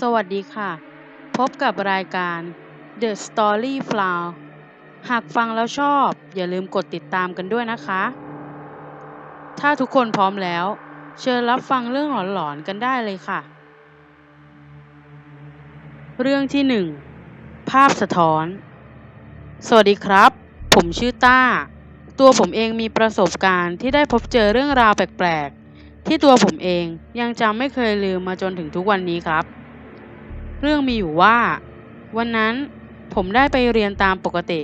สวัสดีค่ะ พบกับรายการ The Story Flow หากฟังแล้วชอบ อย่าลืมกดติดตามกันด้วยนะคะ ถ้าทุกคนพร้อมแล้ว เชิญรับฟังเรื่องหลอนๆกันได้เลยค่ะ เรื่องที่หนึ่งภาพสะท้อน สวัสดีครับ ผมชื่อต้า ตัวผมเองมีประสบการณ์ที่ได้พบเจอเรื่องราวแปลกๆที่ตัวผมเองยังจำไม่เคยลืมมาจนถึงทุกวันนี้ครับ เรื่องมีอยู่ว่า วันนั้นผมได้ไปเรียนตามปกติ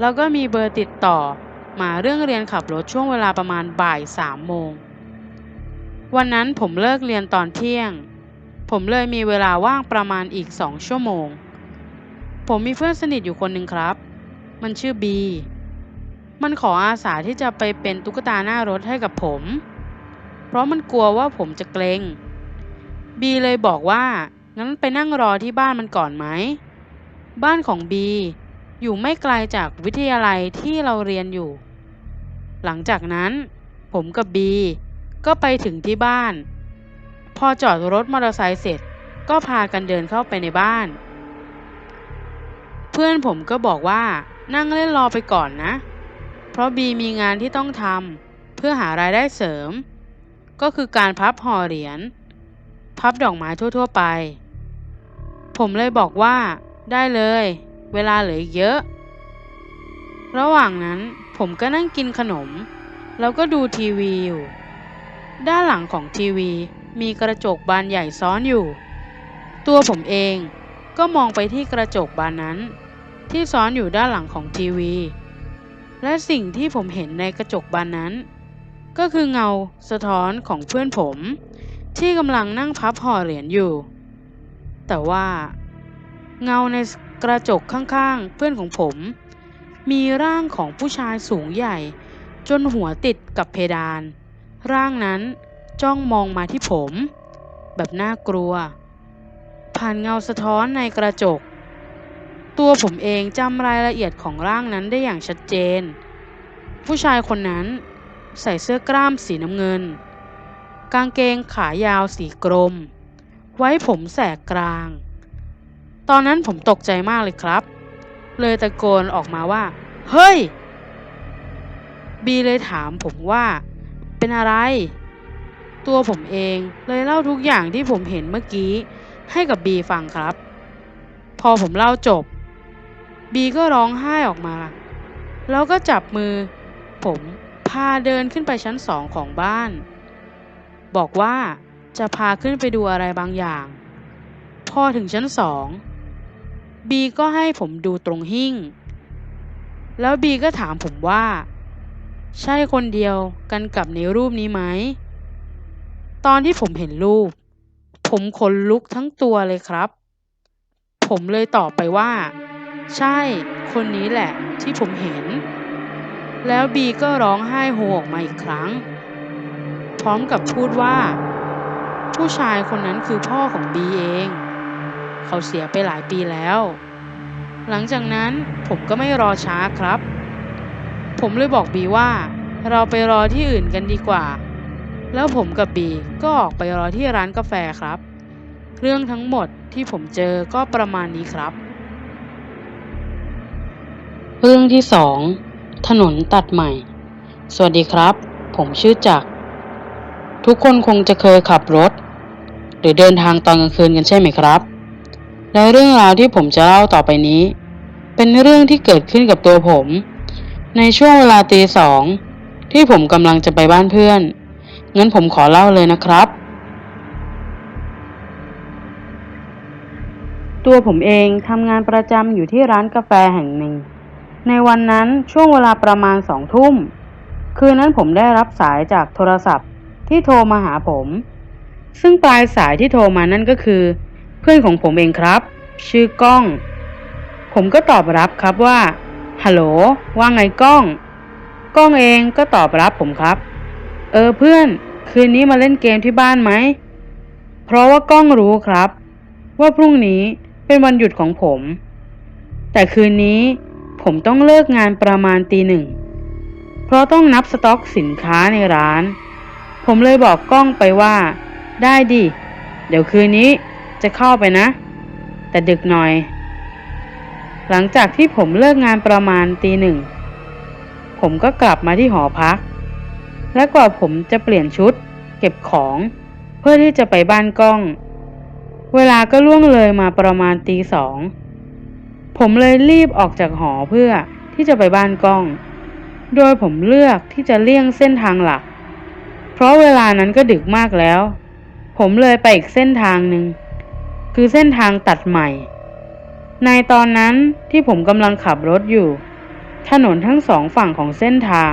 แล้วก็มีเบอร์ติดต่อมาเรื่องเรียนขับรถช่วงเวลาประมาณบ่ายสามโมง วันนั้นผมเลิกเรียนตอนเที่ยง ผมเลยมีเวลาว่างประมาณอีกสองชั่วโมง ผมมีเพื่อนสนิทอยู่คนหนึ่งครับ มันชื่อบี มันขออาสาที่จะไปเป็นตุ๊กตาหน้ารถให้กับผม เพราะมันกลัวว่าผมจะเกรงบีเลยบอกว่า งั้นไปนั่งรอที่บ้านมันก่อนไหม บ้านของบีอยู่ไม่ไกลจากวิทยาลัยที่เราเรียนอยู่ หลังจากนั้น ผมกับบีก็ไปถึงที่บ้าน พอจอดรถมอเตอร์ไซค์เสร็จ ก็พากันเดินเข้าไปในบ้าน เพื่อนผมก็บอกว่านั่งเล่นรอไปก่อนนะ เพราะบีมีงานที่ต้องทำเพื่อหารายได้เสริม ก็คือการพับห่อเหรียญพับดอกไม้ทั่ว ๆ ไป ผมเลยบอกว่า ได้เลย เวลาเหลือเยอะ ระหว่างนั้นผมก็นั่งกินขนม แล้วก็ดูทีวีอยู่ ด้านหลังของทีวีมีกระจกบานใหญ่ซ้อนอยู่ ตัวผมเองก็มองไปที่กระจกบานนั้น ที่ซ้อนอยู่ด้านหลังของทีวี และสิ่งที่ผมเห็นในกระจกบานนั้น ก็คือเงาสะท้อนของเพื่อนผม ที่กำลังนั่งพับห่อเหรียญอยู่ แต่ว่า เงาในกระจกข้างๆ เพื่อนของผม มีร่างของผู้ชายสูงใหญ่ จนหัวติดกับเพดาน ร่างนั้นจ้องมองมาที่ผม แบบน่ากลัว ผ่านเงาสะท้อนในกระจก ตัวผมเองจำรายละเอียดของร่างนั้นได้อย่างชัดเจน ผู้ชายคนนั้นใส่เสื้อกล้ามสีน้ำเงิน กางเกงขายาวสีกรม ไว้ผมแสกกลาง ตอนนั้นผมตกใจมากเลยครับ เลยตะโกนออกมาว่า เฮ้ย บีเลยถามผมว่า เป็นอะไร ตัวผมเองเลยเล่าทุกอย่างที่ผมเห็นเมื่อกี้ ให้กับบีฟังครับ พอผมเล่าจบ บีก็ร้องไห้ออกมา แล้วก็จับมือ ผมพาเดินขึ้นไปชั้นสองของบ้าน บอกว่า จะพาขึ้นไปดูอะไรบางอย่าง พอถึงชั้นสองบีก็ให้ผมดูตรงหิ้ง แล้วบีก็ถามผมว่า ใช่คนเดียวกันกับในรูปนี้ไหม ตอนที่ผมเห็นรูป ผมขนลุกทั้งตัวเลยครับ ผมเลยตอบไปว่า ใช่คนนี้แหละที่ผมเห็น แล้วบีก็ร้องไห้โฮออกมาอีกครั้ง พร้อมกับพูดว่า ผู้ชายคนนั้นคือพ่อของบีเอง เขาเสียไปหลายปีแล้ว หลังจากนั้นผมก็ไม่รอช้าครับ ผมเลยบอกบีว่า เราไปรอที่อื่นกันดีกว่า แล้วผมกับบีก็ออกไปรอที่ร้านกาแฟครับ เรื่องทั้งหมดที่ผมเจอก็ประมาณนี้ครับ เรื่องที่สองถนนตัดใหม่ สวัสดีครับ ผมชื่อจักร ทุกคนคงจะเคยขับรถ หรือเดินทางตอนกลางคืนกันใช่ไหมครับ และเรื่องราวที่ผมจะเล่าต่อไปนี้ เป็นเรื่องที่เกิดขึ้นกับตัวผม ในช่วงเวลาตีสองที่ผมกำลังจะไปบ้านเพื่อน งั้นผมขอเล่าเลยนะครับ ตัวผมเองทำงานประจำอยู่ที่ร้านกาแฟแห่งหนึ่ง ในวันนั้นช่วงเวลาประมาณสองทุ่ม คืนนั้นผมได้รับสายจากโทรศัพท์ ที่โทรมาหาผม ซึ่งปลายสายที่โทรมานั่นก็คือ เพื่อนของผมเองครับ ชื่อก้อง ผมก็ตอบรับครับว่าฮัลโหลว่าไงก้อง ก้องเองก็ตอบรับผมครับ เออเพื่อน คืนนี้มาเล่นเกมที่บ้านไหม เพราะว่าก้องรู้ครับ ว่าพรุ่งนี้เป็นวันหยุดของผม แต่คืนนี้ผมต้องเลิกงานประมาณตีหนึ่ง เพราะต้องนับสต็อกสินค้าในร้าน ผมเลยบอกกล้องไปว่า ได้ดิ เดี๋ยวคืนนี้จะเข้าไปนะ แต่ดึกหน่อย หลังจากที่ผมเลิกงานประมาณตีหนึ่ง ผมก็กลับมาที่หอพัก และกว่าผมจะเปลี่ยนชุด เก็บของ เพื่อที่จะไปบ้านกล้อง เวลาก็ล่วงเลยมาประมาณตีสอง ผมเลยรีบออกจากหอเพื่อที่จะไปบ้านกล้อง โดยผมเลือกที่จะเลี่ยงเส้นทางหลัก เพราะเวลานั้นก็ดึกมากแล้ว ผมเลยไปอีกเส้นทางหนึ่ง คือเส้นทางตัดใหม่ ในตอนนั้นที่ผมกำลังขับรถอยู่ ถนนทั้งสองฝั่งของเส้นทาง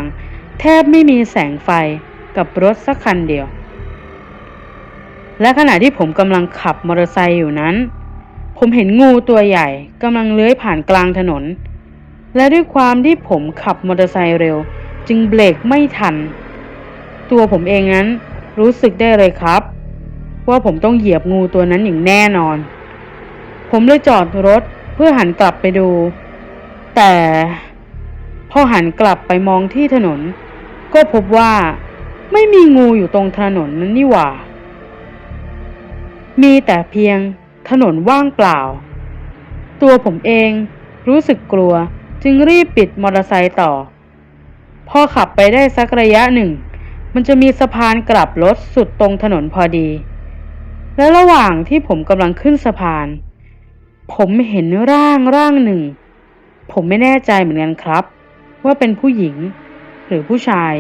แทบไม่มีแสงไฟกับรถสักคันเดียว และขณะที่ผมกำลังขับมอเตอร์ไซค์อยู่นั้น ผมเห็นงูตัวใหญ่กำลังเลื้อยผ่านกลางถนน และด้วยความที่ผมขับมอเตอร์ไซค์เร็ว จึงเบรกไม่ทัน ตัวผมเองนั้นรู้สึกได้เลยครับ ว่าผมต้องเหยียบงูตัวนั้นอย่างแน่นอน ผมเลยจอดรถเพื่อหันกลับไปดู แต่พอหันกลับไปมองที่ถนน ก็พบว่าไม่มีงูอยู่ตรงถนนนั้นนี่หว่า มีแต่เพียงถนนว่างเปล่า ตัวผมเองรู้สึกกลัวจึงรีบปิดมอเตอร์ไซค์ต่อ พอขับไปได้สักระยะหนึ่ง มันจะมีสะพานกลับรถสุดตรงถนนพอดี และระหว่างที่ผมกำลังขึ้นสะพาน ผมเห็นร่างร่างหนึ่ง ผมไม่แน่ใจเหมือนกันครับ ว่าเป็นผู้หญิง หรือผู้ชาย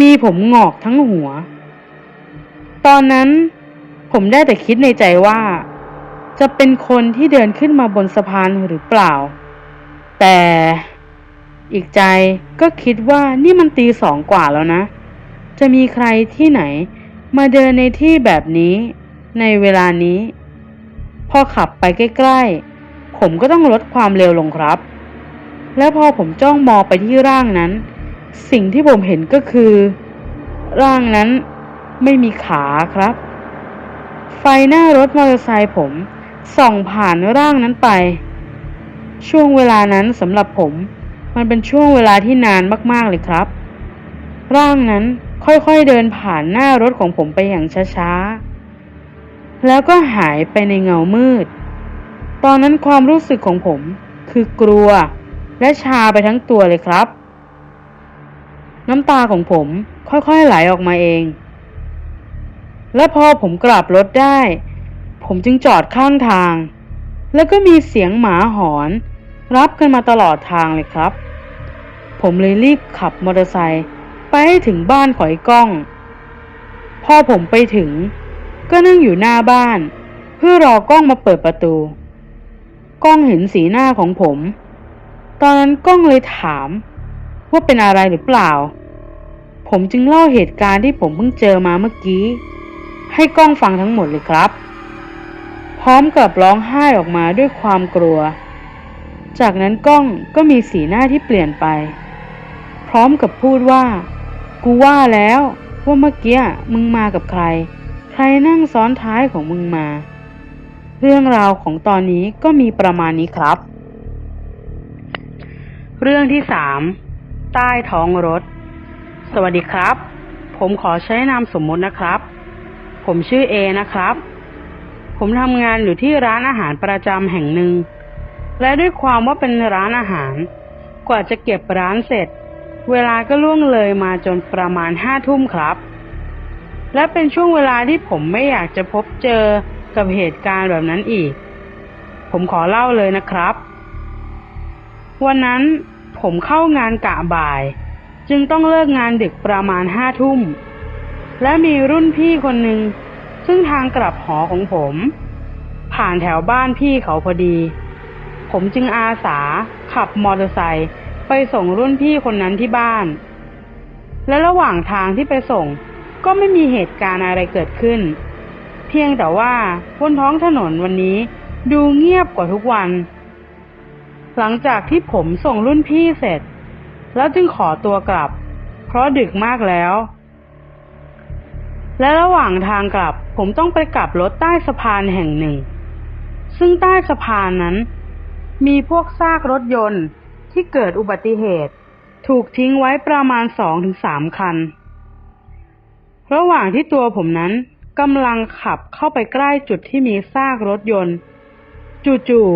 มีผมงอกทั้งหัว ตอนนั้นผมได้แต่คิดในใจว่า จะเป็นคนที่เดินขึ้นมาบนสะพานหรือเปล่า แต่อีกใจก็คิดว่านี่มันตีสองกว่าแล้วนะ จะมีใครที่ไหน มาเดินในที่แบบนี้ ในเวลานี้ พอขับไปใกล้ๆ ผมก็ต้องลดความเร็วลงครับ และพอผมจ้องมองไปที่ร่างนั้น สิ่งที่ผมเห็นก็คือ ร่างนั้นไม่มีขาครับ ไฟหน้ารถมอเตอร์ไซค์ผมส่องผ่านร่างนั้นไป ช่วงเวลานั้นสำหรับผม มันเป็นช่วงเวลาที่นานมากๆเลยครับ ร่างนั้น ค่อยๆเดินผ่านหน้ารถของผมไปอย่างช้าๆ แล้วก็หายไปในเงามืด ตอนนั้นความรู้สึกของผมคือกลัว และชาไปทั้งตัวเลยครับ น้ำตาของผมค่อยๆไหลออกมาเอง และพอผมกลับรถได้ ผมจึงจอดข้างทาง แล้วก็มีเสียงหมาหอน รับกันมาตลอดทางเลยครับ ผมเลยรีบขับมอเตอร์ไซค์ ให้ถึงบ้านขอยกล้อง พอผมไปถึง ก็นั่งอยู่หน้าบ้าน เพื่อรอกล้องมาเปิดประตู กล้องเห็นสีหน้าของผม ตอนนั้นกล้องเลยถาม ว่าเป็นอะไรหรือเปล่า ผมจึงเล่าเหตุการณ์ที่ผมเพิ่งเจอมาเมื่อกี้ ให้กล้องฟังทั้งหมดเลยครับ พร้อมกับร้องไห้ออกมาด้วยความกลัว จากนั้นกล้องก็มีสีหน้าที่เปลี่ยนไป พร้อมกับพูดว่า กูว่าแล้วว่าเมื่อกี้มึงมากับใคร ใครนั่งซ้อนท้ายของมึงมา เรื่องราวของตอนนี้ก็มีประมาณนี้ครับ เรื่องที่สามใต้ท้องรถ สวัสดีครับ ผมขอใช้นามสมมตินะครับ ผมชื่อเอนะครับ ผมทำงานอยู่ที่ร้านอาหารประจำแห่งหนึ่ง และด้วยความว่าเป็นร้านอาหาร กว่าจะเก็บร้านเสร็จ เวลาก็ล่วงเลยมาจนประมาณห้าทุ่มครับ และเป็นช่วงเวลาที่ผมไม่อยากจะพบเจอกับเหตุการณ์แบบนั้นอีก ผมขอเล่าเลยนะครับ วันนั้นผมเข้างานกะบ่าย จึงต้องเลิกงานดึกประมาณห้าทุ่ม และมีรุ่นพี่คนหนึ่งซึ่งทางกลับหอของผม ผ่านแถวบ้านพี่เขาพอดี ผมจึงอาสาขับมอเตอร์ไซค์ ไปส่งรุ่นพี่คนนั้นที่บ้าน และระหว่างทางที่ไปส่ง ก็ไม่มีเหตุการณ์อะไรเกิดขึ้น เพียงแต่ว่าบนท้องถนนวันนี้ดูเงียบกว่าทุกวัน หลังจากที่ผมส่งรุ่นพี่เสร็จ แล้วจึงขอตัวกลับ เพราะดึกมากแล้ว และระหว่างทางกลับ ผมต้องไปกลับรถใต้สะพานแห่งหนึ่ง ซึ่งใต้สะพานนั้น มีพวกซากรถยนต์ ที่เกิดอุบัติเหตุ ถูกทิ้งไว้ประมาณสองถึงสามคัน ระหว่างที่ตัวผมนั้นกำลังขับเข้าไปใกล้จุดที่มีซากรถยนต์ จู่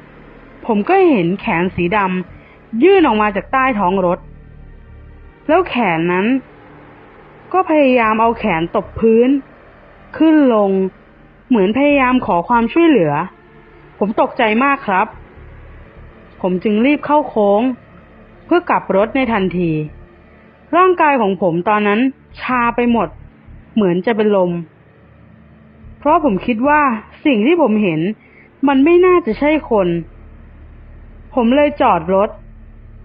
ๆผมก็เห็นแขนสีดำยื่นออกมาจากใต้ท้องรถ แล้วแขนนั้น ก็พยายามเอาแขนตบพื้น ขึ้นลง เหมือนพยายามขอความช่วยเหลือ ผมตกใจมากครับ ผมจึงรีบเข้าโค้ง เพื่อกลับรถในทันที ร่างกายของผมตอนนั้นชาไปหมด เหมือนจะเป็นลม เพราะผมคิดว่าสิ่งที่ผมเห็นมันไม่น่าจะใช่คน ผมเลยจอดรถ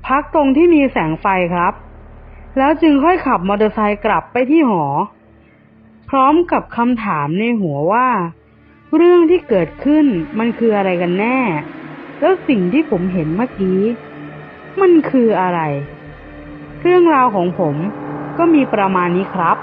พักตรงที่มีแสงไฟครับ แล้วจึงค่อยขับมอเตอร์ไซค์กลับไปที่หอ พร้อมกับคำถามในหัวว่า เรื่องที่เกิดขึ้นมันคืออะไรกันแน่ แล้วสิ่งที่ผมเห็นเมื่อกี้ มันคืออะไร เรื่องราวของผมก็มีประมาณนี้ครับ